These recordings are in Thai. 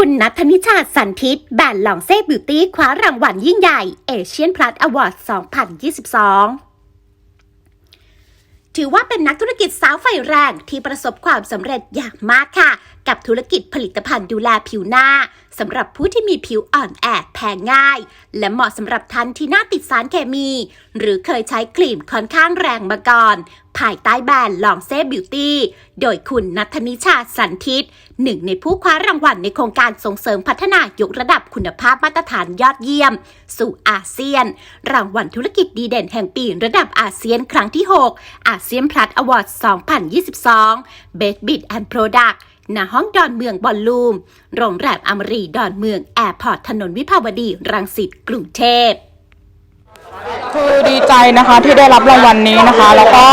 คุณนัทนิชาสันทิตแบรนด์ลองเซ่บิวตี้คว้ารางวัลยิ่งใหญ่เอเชียนพลัสอวอร์ด 2022ถือว่าเป็นนักธุรกิจสาวไฟแรงที่ประสบความสำเร็จอย่างมากค่ะ กับธุรกิจผลิตภัณฑ์ดูแลผิวหน้าสำหรับผู้ที่มีผิวอ่อนแอแพ้ง่าย และเหมาะสำหรับท่านที่หน้าติดสารเคมี หรือเคยใช้ครีมค่อนข้างแรงมาก่อน ภายใต้แบรนด์ลองเซ่บิวตี้โดยคุณนัทนิชาสันทิตหนึ่งในผู้คว้ารางวัลในโครงการส่งเสริมพัฒนายกระดับคุณภาพมาตรฐานยอดเยี่ยม สู่อาเซียน รางวัลธุรกิจดีเด่นแห่งปีระดับอาเซียนครั้งที่ 6 อาเซียนพลัสอวอร์ด 2022 Best Bid and Product ณห้องดอนเมืองบอลลูม โรงแรมอมรีดอนเมืองแอร์พอร์ตถนนวิภาวดีรังสิตกรุงเทพคือดีใจนะคะที่ได้รับรางวัลนี้นะคะ แล้วก็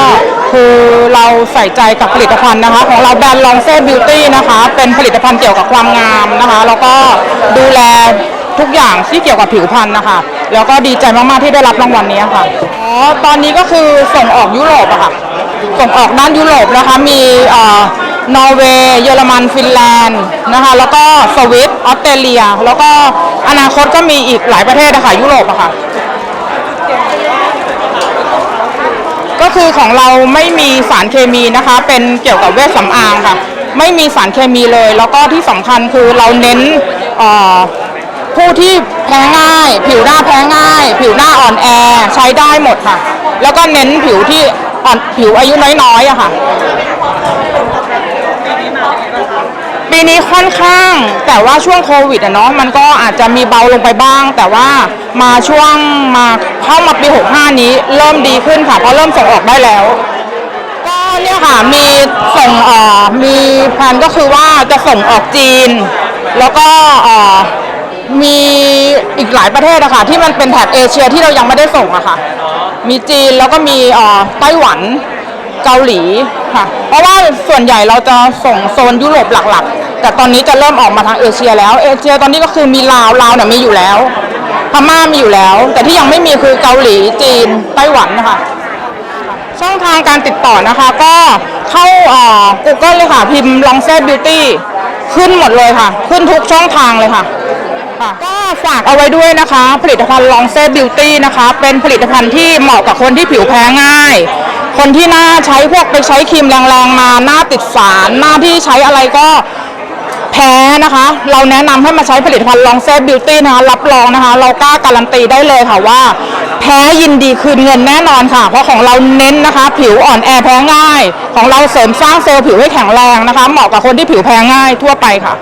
คือเราใส่ใจกับผลิตภัณฑ์นะคะ ของเราแบรนด์ลองเซ่บิวตี้นะคะ เป็นผลิตภัณฑ์เกี่ยวกับความงามนะคะ แล้วก็ดูแลทุกอย่างที่เกี่ยวกับผิวพรรณนะคะ แล้วก็ดีใจมาก ๆ ที่ได้รับรางวัลนี้ค่ะ อ๋อ ตอนนี้ก็คือส่งออกยุโรปอะค่ะ ส่งออกด้านยุโรปนะคะ มีเอ่อนอร์เวย์ เยอรมัน ฟินแลนด์นะคะ แล้วก็สวิตออสเตรเลีย แล้วก็อนาคตก็มีอีกหลายประเทศนะคะยุโรปอะค่ะ คือของเราไม่มีสารเคมีนะคะ เป็นเกี่ยวกับเวชสำอางค่ะ ไม่มีสารเคมีเลย แล้วก็ที่สำคัญคือเราเน้นผู้ที่แพ้ง่าย ผิวหน้าแพ้ง่าย ผิวหน้าอ่อนแอใช้ได้หมดค่ะ แล้วก็เน้นผิวที่อ่อนผิวอายุน้อยๆอะค่ะ ปีนี้ค่อนข้าง แต่ว่าช่วงโควิดอะเนาะมันก็อาจจะมีเบาลงไปบ้าง แต่ว่ามาช่วงมาเข้ามาปี 65 นี้เริ่มดีขึ้นค่ะเพราะเริ่มส่งออกได้แล้ว ก็เนี่ยค่ะมีส่งอ่อมีแผนก็คือว่าจะส่งออกจีน แล้วก็อ่อมีอีกหลายประเทศอะค่ะที่มันเป็นแถบเอเชียที่เรายังไม่ได้ส่งอะค่ะ มีจีนแล้วก็มีอ่อไต้หวันเกาหลีค่ะ เพราะว่าส่วนใหญ่เราจะส่งโซนยุโรปหลักๆ แต่ตอนนี้จะเริ่มออกมาทางเอเชียแล้ว เอเชียตอนนี้ก็คือมีลาวลาวเนี่ยมีอยู่แล้ว พม่ามีอยู่แล้ว แต่ที่ยังไม่มีคือเกาหลีจีนไต้หวันนะคะช่องทางการติดต่อนะคะ ก็เข้าอ่อ Google เลยค่ะ พิมพ์ l o n g s e t Beauty ขึ้นหมดเลยค่ะ ขึ้นทุกช่องทางเลยค่ะก็ฝากเอาไว้ด้วยนะคะ ผลิตภัณฑ์ Long s a v e Beauty นะคะ เป็นผลิตภัณฑ์ที่เหมาะกับคนที่ผิวแพ้ง่าย คนที่หน้าใช้พวกไปใช้ครีมแรงๆมาหน้าติดสารหน้าที่ใช้อะไรก็ แพ้นะคะ เราแนะนำให้มาใช้ผลิตภัณฑ์ลองเซฟบิวตี้นะคะ รับรองนะคะ เรากล้าการันตีได้เลยค่ะว่า แพ้ยินดีคืนเงินแน่นอนค่ะ เพราะของเราเน้นนะคะ ผิวอ่อนแอแพ้ง่าย ของเราเสริมสร้างเซลล์ผิวให้แข็งแรงนะคะ เหมาะกับคนที่ผิวแพ้ง่ายทั่วไปค่ะ